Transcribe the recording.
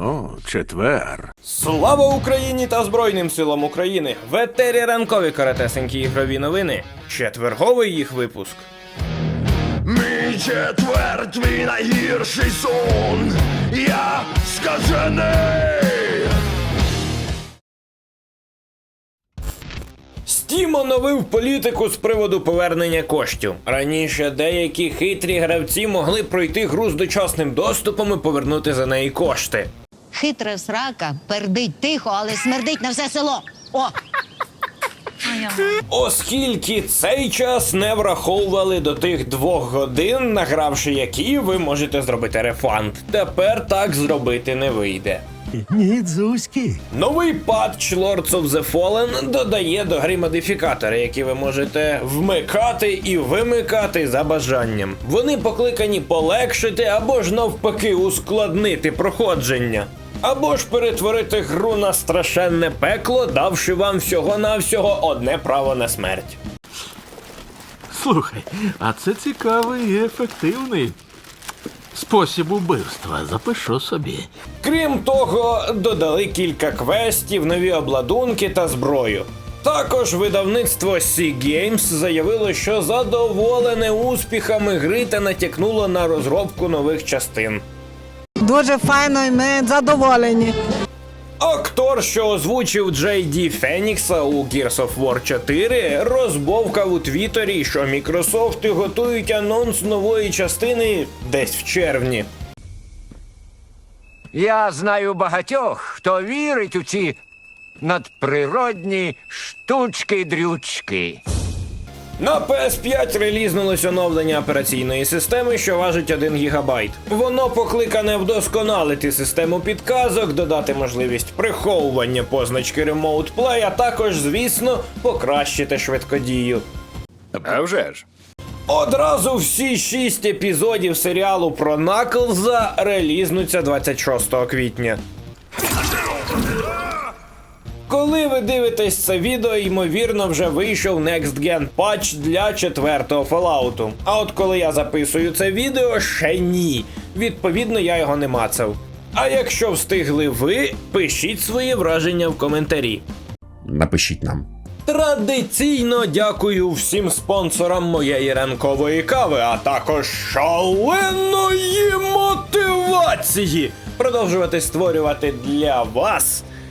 О, четвер. Слава Україні та Збройним силам України! В етері ранкові каратесенькі ігрові новини. Четверговий їх випуск. Мій четвер, твій найгірший сон. Я скажений. Steam оновив політику з приводу повернення коштів. Раніше деякі хитрі гравці могли пройти гру з дочасним доступом і повернути за неї кошти. Хитра срака пердить тихо, але смердить на все село. О! Оскільки цей час не враховували до тих двох годин, награвши які, ви можете зробити рефанд. Тепер так зробити не вийде. Ні, дзузьки. Новий патч Lords of the Fallen додає до гри модифікатори, які ви можете вмикати і вимикати за бажанням. Вони покликані полегшити або ж навпаки ускладнити проходження. Або ж перетворити гру на страшенне пекло, давши вам всього-навсього одне право на смерть. Слухай, а це цікавий і ефективний спосіб убивства. Запишу собі. Крім того, додали кілька квестів, нові обладунки та зброю. Також видавництво Sea Games заявило, що задоволене успіхами гри та натякнуло на розробку нових частин. Дуже файно і ми задоволені. Актор, що озвучив Джей Ді Фенікса у Gears of War 4, розбовкав у Твіттері, що Мікрософти готують анонс нової частини десь в червні. Я знаю багатьох, хто вірить у ці надприродні штучки-дрючки. На PS5 релізнулось оновлення операційної системи, що важить 1 ГБ. Воно покликане вдосконалити систему підказок, додати можливість приховування позначки Remote Play, а також, звісно, покращити швидкодію. А вже ж. Одразу всі шість епізодів серіалу про Наклза релізнуться 26 квітня. Коли ви дивитесь це відео, ймовірно, вже вийшов Next Gen патч для четвертого Fallout. А от коли я записую це відео, ще ні. Відповідно, я його не мацав. А якщо встигли ви, пишіть свої враження в коментарі. Напишіть нам. Традиційно дякую всім спонсорам моєї ранкової кави, а також шаленої мотивації продовжувати створювати для вас